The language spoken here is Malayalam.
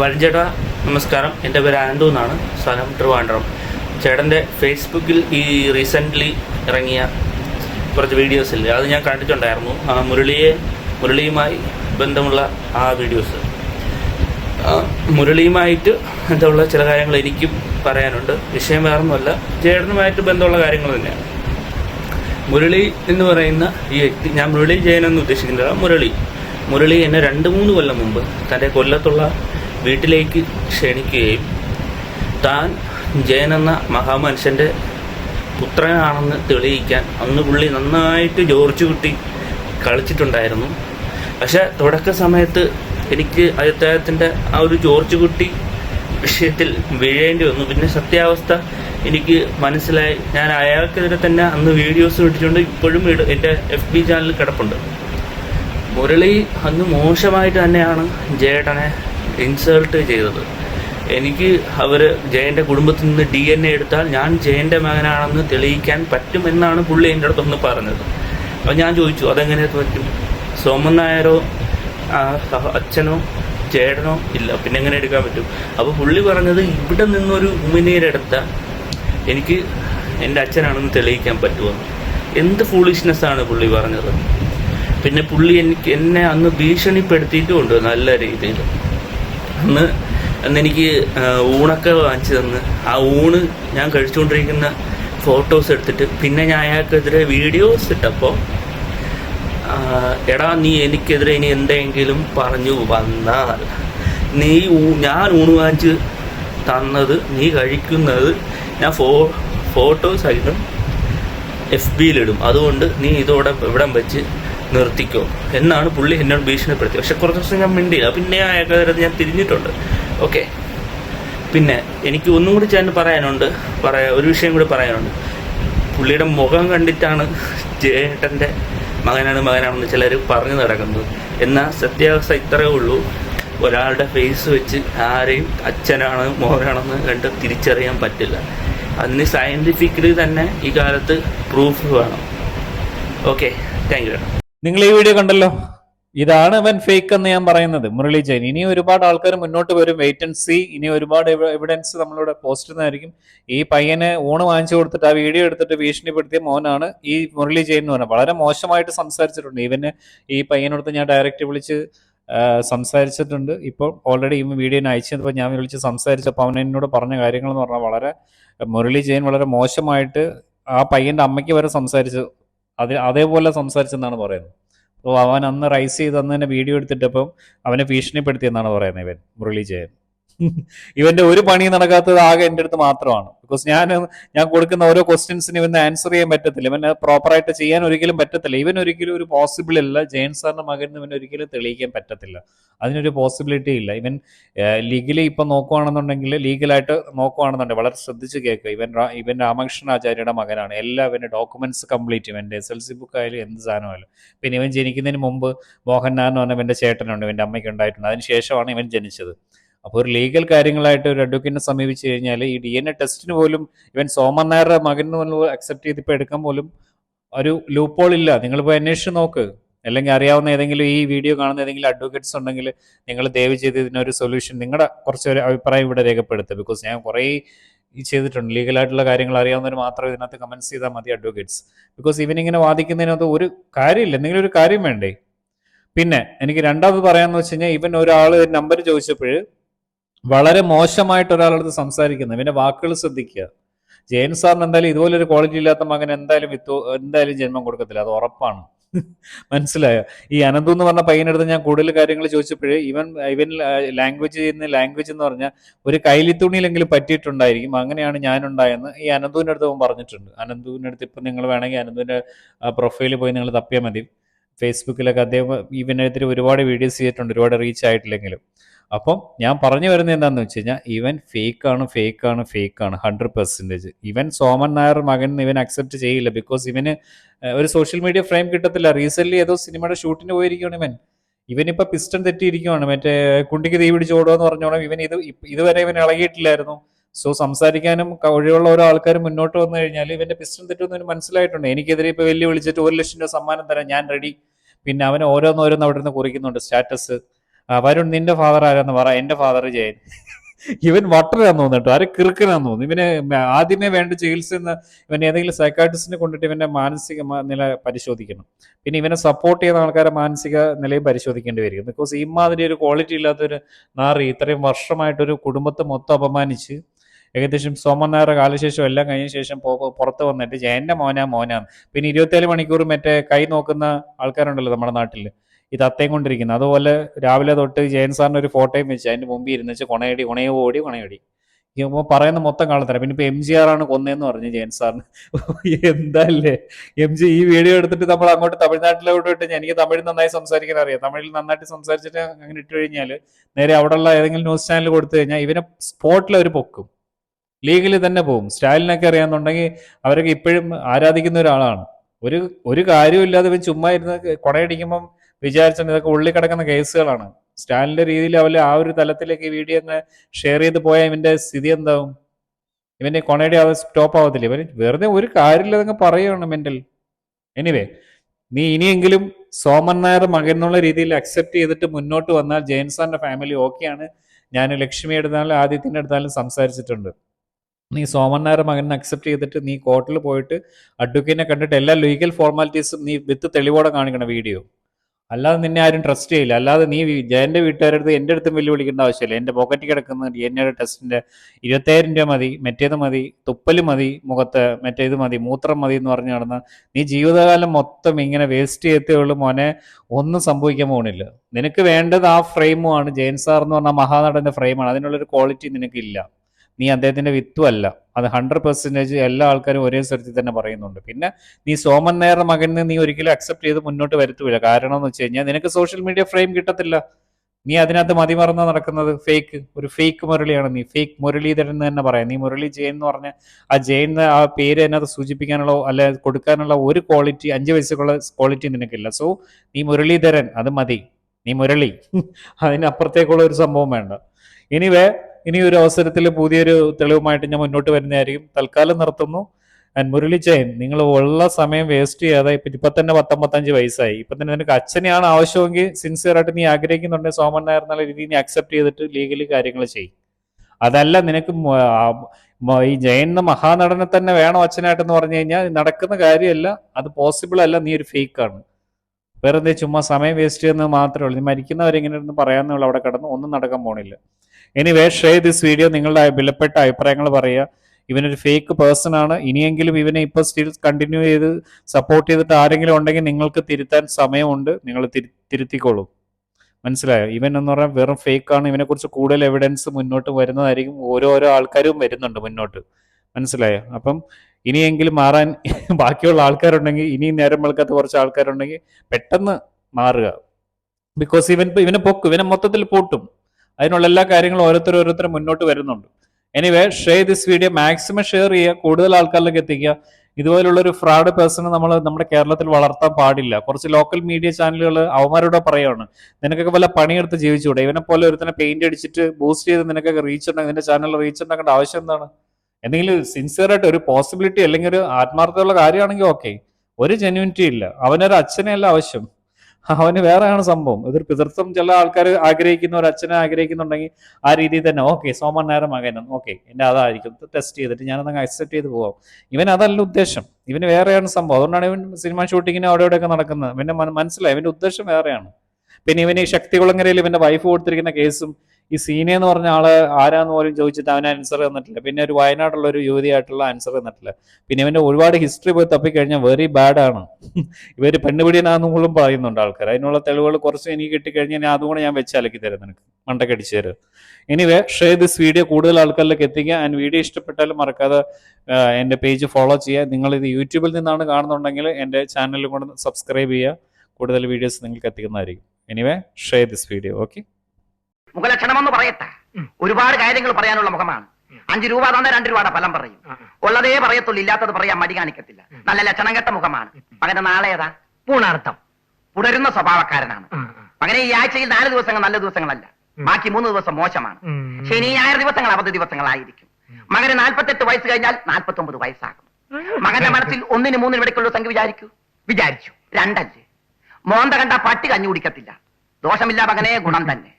വരഞ്ചേട്ടാ നമസ്കാരം. എന്റെ പേര് ആനന്ദു എന്നാണ്. സ്ഥലം ട്രിവാൻഡ്രം. ചേട്ടന്റെ ഫേസ്ബുക്കിൽ ഈ റീസെന്റ്ലി ഇറങ്ങിയ കുറച്ച് വീഡിയോസ് ഇല്ലേ? അത് ഞാൻ കണ്ടിട്ടുണ്ടായിരുന്നു. മുരളിയെ മുരളിയുമായി ബന്ധമുള്ള ആ വീഡിയോസ്. മുരളിയുമായിട്ട് ബന്ധമുള്ള ചില കാര്യങ്ങൾ എനിക്കും പറയാനുണ്ട്. വിഷയം വേറൊന്നുമല്ല. ചേട്ടനുമായിട്ട് ബന്ധമുള്ള കാര്യങ്ങൾ തന്നെയാണ്. മുരളി എന്ന് പറയുന്ന ഈ വ്യക്തി ഞാൻ മുരളി ജയനെന്ന് ഉദ്ദേശിക്കുന്നില്ല മുരളി. മുരളി എന്നെ രണ്ട് മൂന്ന് കൊല്ലം മുമ്പ് തന്റെ കൊല്ലത്തുള്ള വീട്ടിലേക്ക് ക്ഷണിക്കുകയും താൻ ജയൻ എന്ന മഹാമനുഷ്യന്റെ പുത്രനാണെന്ന് തെളിയിക്കാൻ അന്ന് പുള്ളി നന്നായിട്ട് ജോർജ് കുട്ടി കളിച്ചിട്ടുണ്ടായിരുന്നു. പക്ഷേ തുടക്ക സമയത്ത് എനിക്ക് അദ്ദേഹത്തിന്റെ ആ ഒരു ജോർജ് കുട്ടി വിഷയത്തിൽ വീഴേണ്ടി വന്നു. പിന്നെ സത്യാവസ്ഥ എനിക്ക് മനസ്സിലായി. ഞാൻ അയാൾക്കെതിരെ തന്നെ അന്ന് വീഡിയോസ് ഇട്ടിട്ടുണ്ട്. ഇപ്പോഴും എന്റെ എഫ് ബി ചാനലിൽ കിടപ്പുണ്ട്. മുരളി അന്ന് മോശമായിട്ട് തന്നെയാണ് ജയേട്ടനെ ഇൻസൾട്ട് ചെയ്തത്. എനിക്ക് അവർ ജയന്റെ കുടുംബത്തിൽ നിന്ന് ഡി എൻ എ എടുത്താൽ ഞാൻ ജയന്റെ മകനാണെന്ന് തെളിയിക്കാൻ പറ്റുമെന്നാണ് പുള്ളി എന്റെ അടുത്തൊന്ന് പറഞ്ഞത്. അപ്പം ഞാൻ ചോദിച്ചു അതെങ്ങനെ പറ്റും? സോമൻ നായരോ അച്ഛനോ ചേട്ടനോ ഇല്ല പിന്നെ എങ്ങനെ എടുക്കാൻ പറ്റും? അപ്പോൾ പുള്ളി പറഞ്ഞത് ഇവിടെ നിന്നൊരു ഉമിനീരെടുത്ത എനിക്ക് എന്റെ അച്ഛനാണെന്ന് തെളിയിക്കാൻ പറ്റുമോ? എന്ത് ഫൂളിഷ്നെസ്സാണ് പുള്ളി പറഞ്ഞത്. പിന്നെ പുള്ളി എനിക്ക് എന്നെ അന്ന് ഭീഷണിപ്പെടുത്തിയിട്ടുമുണ്ട് നല്ല രീതിയിൽ. അന്ന് അന്ന് എനിക്ക് ഊണൊക്കെ വാങ്ങിച്ചു തന്ന്. ആ ഊണ് ഞാൻ കഴിച്ചുകൊണ്ടിരിക്കുന്ന ഫോട്ടോസ് എടുത്തിട്ട് പിന്നെ ഞാൻ അയാൾക്കെതിരെ വീഡിയോസ് ഇട്ടപ്പോൾ എടാ നീ എനിക്കെതിരെ ഇനി എന്തെങ്കിലും പറഞ്ഞു വന്നാൽ നീ ഞാൻ ഊണ് വാങ്ങിച്ച് തന്നത് നീ കഴിക്കുന്നത് ഞാൻ ഫോ ഫോട്ടോസ് ആയിട്ടും എഫ് ബിയിലിടും. അതുകൊണ്ട് നീ ഇതോടെ ഇവിടം വെച്ച് നിർത്തിക്കോ എന്നാണ് പുള്ളി എന്നോട് ഭീഷണിപ്പെടുത്തിയത്. പക്ഷെ കുറച്ച് ദിവസം ഞാൻ മിണ്ടിയില്ല. പിന്നെ അയാൾക്കെതിരെ ഞാൻ തിരിഞ്ഞിട്ടുണ്ട്. ഓക്കെ. പിന്നെ എനിക്ക് ഒന്നും കൂടി ചേട്ടന് പറയാനുണ്ട്. പറയാ ഒരു വിഷയം കൂടി പറയാനുണ്ട്. പുള്ളിയുടെ മുഖം കണ്ടിട്ടാണ് ജേട്ടന്റെ മകനാണ് മകനാണെന്ന് ചിലർ പറഞ്ഞു നടക്കുന്നത്. എന്നാൽ സത്യാവസ്ഥ ഇത്രയേ ഉള്ളൂ. ഒരാളുടെ ഫേസ് വെച്ച് ആരെയും അച്ഛനാണ് മോനാണെന്ന് കണ്ട് തിരിച്ചറിയാൻ പറ്റില്ല. അതിന് സയന്റിഫിക്കലി തന്നെ ഈ കാലത്ത് പ്രൂഫ് വേണം. ഓക്കെ. താങ്ക് യു നിങ്ങൾ ഈ വീഡിയോ കണ്ടല്ലോ? ഇതാണ് അവൻ ഫേക്ക് എന്ന് ഞാൻ പറയുന്നത്. മുരളി ജൈൻ ഇനി ഒരുപാട് ആൾക്കാർ മുന്നോട്ട് വരും. വെയിറ്റ് ആൻഡ് സി ഇനി ഒരുപാട് എവിഡൻസ് നമ്മളിവിടെ പോസ്റ്റ് ചെയ്യുന്നതായിരിക്കും ഈ പയ്യന് ഊണ് വാങ്ങിച്ചു കൊടുത്തിട്ട് ആ വീഡിയോ എടുത്തിട്ട് ഭീഷണിപ്പെടുത്തിയ മോനാണ് ഈ മുരളി ജെയിൻ എന്ന് പറഞ്ഞത്. വളരെ മോശമായിട്ട് സംസാരിച്ചിട്ടുണ്ട്. ഇവന് ഈ പയ്യനടുത്ത് ഞാൻ ഡയറക്റ്റ് വിളിച്ച് സംസാരിച്ചിട്ടുണ്ട്. ഇപ്പോൾ ഓൾറെഡി ഈ വീഡിയോ അയച്ചപ്പോൾ ഞാൻ വിളിച്ച് സംസാരിച്ചപ്പോൾ അവൻ എന്നോട് പറഞ്ഞ കാര്യങ്ങൾ എന്ന് പറഞ്ഞാൽ വളരെ മുരളി ജെയിൻ വളരെ മോശമായിട്ട് ആ പയ്യന്റെ അമ്മയ്ക്ക് വരെ സംസാരിച്ചു അത് അതേപോലെ സംസാരിച്ചെന്നാണ് പറയുന്നത്. അപ്പോൾ അവൻ അന്ന് റൈസ് ചെയ്ത് അന്ന് തന്നെ വീഡിയോ എടുത്തിട്ടപ്പം അവനെ ഭീഷണിപ്പെടുത്തിയെന്നാണ് പറയുന്നത് ഇവൻ മുരളി ജയൻ ഇവന്റെ ഒരു പണി നടക്കാത്തത് ആകെ എന്റെ അടുത്ത് മാത്രമാണ്. ബിക്കോസ് ഞാൻ ഞാൻ കൊടുക്കുന്ന ഓരോ ക്വസ്റ്റ്യൻസിന് ഇവന് ആൻസർ ചെയ്യാൻ പറ്റത്തില്ല. ഇവന് പ്രോപ്പറായിട്ട് ചെയ്യാൻ ഒരിക്കലും പറ്റത്തില്ല. ഇവൻ ഒരിക്കലും ഒരു പോസിബിൾ അല്ല. ജയൻ സാറിന്റെ മകൻ ഇവൻ ഒരിക്കലും തെളിയിക്കാൻ പറ്റത്തില്ല. അതിനൊരു പോസിബിലിറ്റി ഇല്ല. ഇവൻ ലീഗലി ഇപ്പൊ നോക്കുവാണെന്നുണ്ടെങ്കിൽ ലീഗലായിട്ട് നോക്കുവാണെന്നുണ്ടെങ്കിൽ വളരെ ശ്രദ്ധിച്ച് കേൾക്കുക. ഇവൻ ഇവൻ രാമകൃഷ്ണൻ ആചാര്യയുടെ മകനാണ്. എല്ലാ ഇവന്റെ ഡോക്യുമെന്റ്സ് കംപ്ലീറ്റ് ഇവന്റെ എസ് എൽ സി ബുക്ക് ആയാലും എന്ത് സാധനമായാലും. പിന്നെ ഇവൻ ജനിക്കുന്നതിന് മുമ്പ് മോഹൻലാൽ എന്ന് പറഞ്ഞ ഇവന്റെ ചേട്ടനുണ്ട്. ഇവന്റെ അമ്മയ്ക്ക് ഉണ്ടായിട്ടുണ്ട്. അതിന് ശേഷമാണ് ഇവൻ ജനിച്ചത്. അപ്പോൾ ഒരു ലീഗൽ കാര്യങ്ങളായിട്ട് ഒരു അഡ്വക്കേറ്റിനെ സമീപിച്ചു കഴിഞ്ഞാൽ ഈ ഡി എൻ എ ടെസ്റ്റിന് പോലും ഇവൻ സോമൻ നായരുടെ മകൻ എന്ന് അക്സെപ്റ്റ് ചെയ്ത് ഇപ്പൊ എടുക്കാൻ പോലും ഒരു ലൂപ്പോൾ ഇല്ല. നിങ്ങളിപ്പോൾ അന്വേഷിച്ച് നോക്ക്. അല്ലെങ്കിൽ അറിയാവുന്ന ഏതെങ്കിലും ഈ വീഡിയോ കാണുന്ന ഏതെങ്കിലും അഡ്വക്കേറ്റ്സ് ഉണ്ടെങ്കിൽ നിങ്ങൾ ദയവ് ചെയ്ത് ഇതിനൊരു സൊല്യൂഷൻ നിങ്ങളുടെ കുറച്ച് ഒരു അഭിപ്രായം ഇവിടെ രേഖപ്പെടുത്തുക. ബിക്കോസ് ഞാൻ കുറേ ഈ ചെയ്തിട്ടുണ്ട്. ലീഗലായിട്ടുള്ള കാര്യങ്ങൾ അറിയാവുന്നവർ മാത്രം ഇതിനകത്ത് കമൻസ് ചെയ്താൽ മതി അഡ്വക്കേറ്റ്സ് ബിക്കോസ് ഇവനിങ്ങനെ വാദിക്കുന്നതിനകത്ത് ഒരു കാര്യമില്ല. എന്തെങ്കിലും ഒരു കാര്യം വേണ്ടേ? പിന്നെ എനിക്ക് രണ്ടാമത് പറയാമെന്ന് വെച്ച് കഴിഞ്ഞാൽ ഇവൻ ഒരാൾ നമ്പർ ചോദിച്ചപ്പോൾ വളരെ മോശമായിട്ട് ഒരാളടുത്ത് സംസാരിക്കുന്നത് പിന്നെ വാക്കുകൾ ശ്രദ്ധിക്കുക. ജയൻ സാറിന് എന്തായാലും ഇതുപോലൊരു ക്വാളിറ്റി ഇല്ലാത്ത മകൻ എന്തായാലും വിത്തു എന്തായാലും ജന്മം കൊടുക്കത്തില്ല. അത് ഉറപ്പാണ്. മനസ്സിലായോ? ഈ അനന്തു എന്ന് പറഞ്ഞ പയ്യനടുത്ത് ഞാൻ കൂടുതൽ കാര്യങ്ങൾ ചോദിച്ചപ്പോഴേ ഇവൻ ഇവൻ ലാംഗ്വേജ് ചെയ്യുന്ന ലാംഗ്വേജ് എന്ന് പറഞ്ഞാൽ ഒരു കൈലിത്തുണിയിലെങ്കിലും പറ്റിയിട്ടുണ്ടായിരിക്കും. അങ്ങനെയാണ് ഞാനുണ്ടായെന്ന് ഈ അനന്തുവിന്റെ അടുത്ത് പറഞ്ഞിട്ടുണ്ട്. അനന്തുവിന്റെ അടുത്ത് ഇപ്പം നിങ്ങൾ വേണമെങ്കിൽ അനന്തുവിന്റെ പ്രൊഫൈലിൽ പോയി നിങ്ങൾ തപ്പിയാൽ മതി. ഫേസ്ബുക്കിലൊക്കെ അദ്ദേഹം ഇവനെതിരെ ഒരുപാട് വീഡിയോസ് ചെയ്തിട്ടുണ്ട്. ഒരുപാട് റീച്ച് ആയിട്ടില്ലെങ്കിലും. അപ്പം ഞാൻ പറഞ്ഞു വരുന്നത് എന്താണെന്ന് വെച്ച് കഴിഞ്ഞാൽ ഇവൻ ഫേക്ക് ആണ് ഫേക്ക് ആണ് ഹൺഡ്രഡ് പെർസെന്റേജ് ഇവൻ സോമൻ നായർ മകൻ ഇവൻ അക്സെപ്റ്റ് ചെയ്യില്ല ബിക്കോസ് ഇവന് ഒരു സോഷ്യൽ മീഡിയ ഫ്രെയിം കിട്ടത്തില്ല. റീസെന്റ് ഏതോ സിനിമയുടെ ഷൂട്ടിന് പോയിരിക്കുകയാണ് ഇവൻ. ഇവനിപ്പോ പിസ്റ്റൺ തെറ്റിയിരിക്കുകയാണ് മറ്റേ കുണ്ടിക്ക് തീ പിടിച്ച് ഓടുക എന്ന് പറഞ്ഞോണം ഇവൻ ഇത് ഇതുവരെ ഇവൻ ഇളകിയിട്ടില്ലായിരുന്നു. സോ സംസാരിക്കാനും കഴിവുള്ള ഓരോ ആൾക്കാർ മുന്നോട്ട് വന്നു കഴിഞ്ഞാൽ ഇവന്റെ പിസ്റ്റൺ തെറ്റുമെന്ന് ഇവന് മനസ്സിലായിട്ടുണ്ട്. എനിക്കെതിരെ ഇപ്പൊ വെല്ലു വിളിച്ചിട്ട് ഒരു ലക്ഷം രൂപ സമ്മാനം തരാൻ ഞാൻ റെഡി പിന്നെ അവൻ ഓരോന്നോരോന്ന് അവിടെ നിന്ന് കുറിക്കുന്നുണ്ട്. സ്റ്റാറ്റസ് വരുൺ നിന്റെ ഫാദർ ആരാന്ന് പറ. എന്റെ ഫാദർ ജയൻ. ഇവൻ വട്ടരാന്ന് തോന്നിട്ടോ. ആരെ കിറുക്കനാന്ന് തോന്നുന്നു. ഇവന് ആദ്യമേ വേണ്ട ചികിത്സ എന്ന് ഇവൻ ഏതെങ്കിലും സൈക്കാട്രിസ്റ്റിനെ കൊണ്ടിട്ട് ഇവന്റെ മാനസിക നില പരിശോധിക്കണം. പിന്നെ ഇവനെ സപ്പോർട്ട് ചെയ്യുന്ന ആൾക്കാരെ മാനസിക നിലയും പരിശോധിക്കേണ്ടി വരും. ബിക്കോസ് ഇമാതിരി ഒരു ക്വാളിറ്റി ഇല്ലാത്തൊരു നാറി ഇത്രയും വർഷമായിട്ടൊരു കുടുംബത്തെ മൊത്തം അപമാനിച്ച് ഏകദേശം സോമൻ കാലശേഷം എല്ലാം കഴിഞ്ഞ ശേഷം പുറത്ത് വന്നിട്ട് ജയന്റെ മോനാ മോനാന്ന്. പിന്നെ ഇരുപത്തിയേഴ് മണിക്കൂർ മറ്റേ കൈ നോക്കുന്ന ആൾക്കാരുണ്ടല്ലോ നമ്മുടെ നാട്ടിൽ ഇത് തത്തയും കൊണ്ടിരിക്കുന്നത് അതുപോലെ രാവിലെ തൊട്ട് ജയൻ സാറിന് ഒരു ഫോട്ടോയും വെച്ച് അതിന്റെ മുമ്പിൽ ഇരുന്ന് വെച്ച് കൊണയടി കൊണയോ ഓടി കൊണയടി. ഇപ്പൊ പറയുന്ന മൊത്തം കാണത്തരാം പിന്നെ ഇപ്പൊ എം ജി ആർ ആണ് കൊന്നേന്ന് പറഞ്ഞു ജയൻ സാറിന്. എന്തല്ലേ? എം ജി ഈ വീഡിയോ എടുത്തിട്ട് നമ്മൾ അങ്ങോട്ട് തമിഴ്നാട്ടിലോട്ട് ഇട്ട് എനിക്ക് തമിഴ് നന്നായി സംസാരിക്കാൻ അറിയാം. തമിഴിൽ നന്നായിട്ട് സംസാരിച്ചിട്ട് അങ്ങനെ ഇട്ട് കഴിഞ്ഞാൽ നേരെ അവിടെയുള്ള ഏതെങ്കിലും ന്യൂസ് ചാനൽ കൊടുത്തു കഴിഞ്ഞാൽ ഇവനെ സ്പോട്ടിൽ അവർ പൊക്കും. ലീഗലി തന്നെ പോകും. സ്റ്റാലിനൊക്കെ അറിയാന്നുണ്ടെങ്കിൽ അവരൊക്കെ ഇപ്പോഴും ആരാധിക്കുന്ന ഒരാളാണ്. ഒരു ഒരു കാര്യമില്ലാതെ ഇവൻ ചുമ്മാ ഇരുന്ന് കൊടയടിക്കുമ്പം വിചാരിച്ച ഇതൊക്കെ ഉള്ളിൽ കിടക്കുന്ന കേസുകളാണ്. സ്റ്റാലിന്റെ രീതിയിൽ അവർ ആ ഒരു തലത്തിലേക്ക് ഈ വീഡിയോ അങ്ങ് ഷെയർ ചെയ്ത് പോയാൽ ഇവന്റെ സ്ഥിതി എന്താവും? ഇവന്റെ കൊണയുടെ അത് സ്റ്റോപ്പ് ആവത്തില്ല. ഇവന് വെറുതെ ഒരു കാര്യമില്ലാതെ പറയുകയാണ് മെന്റൽ എനിവേ നീ ഇനിയെങ്കിലും സോമൻ നായർ മകൻ എന്നുള്ള രീതിയിൽ അക്സെപ്റ്റ് ചെയ്തിട്ട് മുന്നോട്ട് വന്നാൽ ജയൻ സാറിന്റെ ഫാമിലി ഓക്കെയാണ് ഞാൻ ലക്ഷ്മി എടുത്താലും ആദിത്യന്റെ എടുത്താലും സംസാരിച്ചിട്ടുണ്ട്. നീ സോമൻ നായർ മകനെ അക്സെപ്റ്റ് ചെയ്തിട്ട് നീ കോർട്ടിൽ പോയിട്ട് അഡ്വക്കേറ്റിനെ കണ്ടിട്ട് എല്ലാ ലീഗൽ ഫോർമാലിറ്റീസും നീ വിത്ത് തെളിവോടെ കാണിക്കണം വീഡിയോ. അല്ലാതെ നിന്നെ ആരും ട്രസ്റ്റ് ചെയ്യില്ല. അല്ലാതെ നീ ജയന്റെ വീട്ടുകാരടുത്ത് എന്റെ അടുത്തും വെല്ലുവിളിക്കേണ്ട ആവശ്യമില്ല. എന്റെ പോക്കറ്റിൽ കിടക്കുന്ന ഡി എൻ എയുടെ ടെസ്റ്റിന്റെ ഇരുപത്തയ്യായിരം രൂപ മതി മറ്റേത് മതി തുപ്പൽ മതി മുഖത്ത് മറ്റേത് മതി മൂത്രം മതി എന്ന് പറഞ്ഞു നടന്ന നീ ജീവിതകാലം മൊത്തം ഇങ്ങനെ വേസ്റ്റ് ചെയ്യത്തേ ഉള്ളൂ മോനെ. ഒന്നും സംഭവിക്കാൻ പോകണില്ല നിനക്ക് വേണ്ടത് ആ ഫ്രെയിമുമാണ് ജയൻ സാർ എന്ന് പറഞ്ഞ മഹാനടന്റെ ഫ്രെയിമാണ് അതിനുള്ളൊരു ക്വാളിറ്റി നിനക്കില്ല. നീ അദ്ദേഹത്തിന്റെ വിത്തുമല്ല അത് ഹൺഡ്രഡ് പെർസെന്റേജ് എല്ലാ ആൾക്കാരും ഒരേ സ്ഥലത്തിൽ തന്നെ പറയുന്നുണ്ട്. പിന്നെ നീ സോമൻ നേരുടെ മകനെ നീ ഒരിക്കലും അക്സെപ്റ്റ് ചെയ്ത് മുന്നോട്ട് വരുത്തില്ല. കാരണം എന്ന് വെച്ച് കഴിഞ്ഞാൽ നിനക്ക് സോഷ്യൽ മീഡിയ ഫ്രെയിം കിട്ടത്തില്ല. നീ അതിനകത്ത് മതിമറന്ന നടക്കുന്നത്? ഫേക്ക് ഒരു ഫേക്ക് മുരളിയാണ് നീ. ഫേക്ക് മുരളീധരൻ എന്ന് തന്നെ പറയാം. നീ മുരളി ജയൻ എന്ന് പറഞ്ഞ ആ ജയൻ ആ പേര് അതിനകത്ത് സൂചിപ്പിക്കാനുള്ള അല്ലെ കൊടുക്കാനുള്ള ഒരു ക്വാളിറ്റി അഞ്ച് വയസ്സുള്ള ക്വാളിറ്റി നിനക്കില്ല. സോ നീ മുരളീധരൻ അത് മതി. നീ മുരളി. അതിനപ്പുറത്തേക്കുള്ള ഒരു സംഭവം വേണ്ട. എനിവേ ഇനി ഒരു അവസരത്തിൽ പുതിയൊരു തെളിവുമായിട്ട് ഞാൻ മുന്നോട്ട് വരുന്നതായിരിക്കും. തൽക്കാലം നിർത്തുന്നു. ആൻഡ് മുരളി ജയൻ നിങ്ങൾ ഉള്ള സമയം വേസ്റ്റ് ചെയ്യാതെ ഇപ്പൊ ഇപ്പൊ തന്നെ പത്തൊമ്പത്തഞ്ച് വയസ്സായി. ഇപ്പൊ തന്നെ നിനക്ക് അച്ഛനെയാണ് ആവശ്യമെങ്കിൽ സിൻസിയർ ആയിട്ട് നീ ആഗ്രഹിക്കുന്നുണ്ടെങ്കിൽ സോമൻ നായർ എന്നുള്ള രീതിയിൽ നീ അക്സെപ്റ്റ് ചെയ്തിട്ട് ലീഗലി കാര്യങ്ങൾ ചെയ്യും. അതല്ല നിനക്ക് ഈ ജയൻ എന്ന മഹാനടനെ തന്നെ വേണം അച്ഛനായിട്ടെന്ന് പറഞ്ഞു കഴിഞ്ഞാൽ നടക്കുന്ന കാര്യമല്ല അത് പോസിബിൾ അല്ല നീ ഒരു ഫേക്കാണ് ആണ്. വെറുതെ ചുമ്മാ സമയം വേസ്റ്റ് ചെയ്യുന്നത് മാത്രമേ ഉള്ളൂ. നീ മരിക്കുന്നവരെങ്ങനെ പറയാന്നുള്ളൂ അവിടെ കിടന്ന് ഒന്നും നടക്കാൻ പോണില്ല. എനിവേ ഷെയർ ദിസ് വീഡിയോ നിങ്ങളുടെ വിലപ്പെട്ട അഭിപ്രായങ്ങൾ പറയുക. ഇവനൊരു ഫേക്ക് പേഴ്സൺ ആണ്. ഇനിയെങ്കിലും ഇവനെ ഇപ്പോൾ സ്റ്റിൽ കണ്ടിന്യൂ ചെയ്ത് സപ്പോർട്ട് ചെയ്തിട്ട് ആരെങ്കിലും ഉണ്ടെങ്കിൽ നിങ്ങൾക്ക് തിരുത്താൻ സമയമുണ്ട്. നിങ്ങൾ തിരു തിരുത്തിക്കോളൂ. മനസ്സിലായോ? ഇവൻ എന്ന് പറഞ്ഞാൽ വെറും ഫേക്ക് ആണ്. ഇവനെക്കുറിച്ച് കൂടുതൽ എവിഡൻസ് മുന്നോട്ട് വരുന്നതായിരിക്കും. ഓരോരോ ആൾക്കാരും വരുന്നുണ്ട് മുന്നോട്ട്. മനസ്സിലായോ? അപ്പം ഇനിയെങ്കിലും മാറാൻ ബാക്കിയുള്ള ആൾക്കാരുണ്ടെങ്കിൽ ഇനിയും നേരം വെളുക്കാത്ത കുറച്ച് ആൾക്കാരുണ്ടെങ്കിൽ പെട്ടെന്ന് മാറുക. ബിക്കോസ് ഇവൻ ഇവനെ പൊക്കും. ഇവനെ മൊത്തത്തിൽ പൊട്ടും. അതിനുള്ള എല്ലാ കാര്യങ്ങളും ഓരോരുത്തർ ഓരോരുത്തർ മുന്നോട്ട് വരുന്നുണ്ട്. Anyway share this video maximum share ചെയ്യുക കൂടുതൽ ആൾക്കാരിലേക്ക് എത്തിക്കുക. ഇതുപോലുള്ള ഒരു ഫ്രോഡ് പേഴ്സണെ നമ്മൾ നമ്മുടെ കേരളത്തിൽ വളർത്താൻ പാടില്ല. കുറച്ച് ലോക്കൽ മീഡിയ ചാനലുകൾ അവന്മാരോട് പറയുകയാണ് നിനക്കൊക്കെ വല്ല പണിയെടുത്ത് ജീവിച്ചുകൂടെ ഇവനെ പോലെ ഒരുത്തനെ പെയിന്റ് അടിച്ചിട്ട് ബൂസ്റ്റ് ചെയ്ത് നിനക്കൊക്കെ റീച്ച് ഉണ്ടെങ്കിൽ നിന്റെ ചാനൽ റീച്ച് ഉണ്ടാക്കേണ്ട ആവശ്യം എന്താണ്? എന്തെങ്കിലും സിൻസിയർ ആയിട്ട് ഒരു പോസിബിലിറ്റി അല്ലെങ്കിൽ ഒരു ആത്മാർത്ഥതയുള്ള കാര്യമാണെങ്കിൽ ഓക്കെ ഒരു ജെന്യൂനിറ്റി ഇല്ല. അവനൊരു അച്ഛനെയല്ല ആവശ്യം. അവന് വേറെയാണ് സംഭവം. ഇതൊരു പിതൃത്വം ചില ആൾക്കാർ ആഗ്രഹിക്കുന്ന ഒരു അച്ഛനെ ആഗ്രഹിക്കുന്നുണ്ടെങ്കിൽ ആ രീതിയിൽ തന്നെ ഓക്കെ സോമൻ നേരം മകനും. ഓക്കെ എന്റെ അതായിരിക്കും. ടെസ്റ്റ് ചെയ്തിട്ട് ഞാനതങ്ങ് അക്സെപ്റ്റ് ചെയ്ത് പോകാം ഇവൻ അതല്ല ഉദ്ദേശം. ഇവന് വേറെയാണ് സംഭവം. അതുകൊണ്ടാണ് ഇവൻ സിനിമ ഷൂട്ടിങ്ങിന് അവിടെ ഇവിടെയൊക്കെ നടക്കുന്നത്. ഇവന്റെ മന- മനസ്സിലായി? ഇവന്റെ ഉദ്ദേശം വേറെയാണ്. പിന്നെ ഇവന് ശക്തികുളങ്ങരയിൽ ഇവന്റെ വൈഫ് കൊടുത്തിരിക്കുന്ന കേസും ഈ സീന എന്ന് പറഞ്ഞ ആൾ ആരാന്ന് പോലും ചോദിച്ചിട്ട് അവന് ആൻസർ തന്നിട്ടില്ല. പിന്നെ ഒരു വയനാട്ടുള്ള ഒരു യുവതിയായിട്ടുള്ള ആൻസർ തന്നിട്ടില്ല. പിന്നെ ഇവന്റെ ഒരുപാട് ഹിസ്റ്ററി പോയി തപ്പിക്കഴിഞ്ഞാൽ വെരി ബാഡ് ആണ്. ഇവർ പെണ്ണുപിടിയനാന്നും പോലും പറയുന്നുണ്ട് ആൾക്കാർ അതിനുള്ള തെളിവുകൾ കുറച്ച് എനിക്ക് കിട്ടിക്കഴിഞ്ഞാൽ ഞാൻ അതുകൊണ്ട് ഞാൻ വെച്ച് അലക്കി തരാം നിനക്ക്. മണ്ടക്കടിച്ചു തരും. എനിവേ ഷെയർ ദിസ് വീഡിയോ കൂടുതൽ ആൾക്കാരിലേക്ക് എത്തിക്കുക. ആൻഡ് വീഡിയോ ഇഷ്ടപ്പെട്ടാലും മറക്കാതെ എന്റെ പേജ് ഫോളോ ചെയ്യുക. നിങ്ങൾ ഇത് യൂട്യൂബിൽ നിന്നാണ് കാണുന്നുണ്ടെങ്കിൽ എന്റെ ചാനലിൽ കൊണ്ട് സബ്സ്ക്രൈബ് ചെയ്യുക. കൂടുതൽ വീഡിയോസ് നിങ്ങൾക്ക് എത്തിക്കുന്നതായിരിക്കും. Anyway share this video okay മുഖലക്ഷണമെന്ന് പറയട്ടെ. ഒരുപാട് കാര്യങ്ങൾ പറയാനുള്ള മുഖമാണ്. അഞ്ചു രൂപ തന്നെ രണ്ട് രൂപയുടെ ഫലം പറയും. ഉള്ളതേ പറയത്തുള്ളൂ ഇല്ലാത്തത് പറയാൻ മടി കാണിക്കത്തില്ല. നല്ല ലക്ഷണം കെട്ട മുഖമാണ്. മകന്റെ നാളെ ഏതാ? പൂണാർത്ഥം. പുടരുന്ന സ്വഭാവക്കാരനാണ്. മകനെ ഈ ആഴ്ചയിൽ നാല് ദിവസങ്ങൾ നല്ല ദിവസങ്ങളല്ല. ബാക്കി മൂന്ന് ദിവസം മോശമാണ്. ശനി ഞായർ ദിവസങ്ങൾ അവധി ദിവസങ്ങളായിരിക്കും. മകന് നാൽപ്പത്തെട്ട് വയസ്സ് കഴിഞ്ഞാൽ നാൽപ്പത്തി ഒമ്പത് വയസ്സാകും മകന്റെ മനസ്സിൽ ഒന്നിന് മൂന്നിന് ഇടയ്ക്കുള്ള സംഖ്യ വിചാരിക്കൂ? വിചാരിച്ചു. രണ്ടല്ലേ? മോന്ത കണ്ട പട്ടി കഞ്ഞു കുടിക്കത്തില്ല. ദോഷമില്ല മകനെ ഗുണം തന്നെ.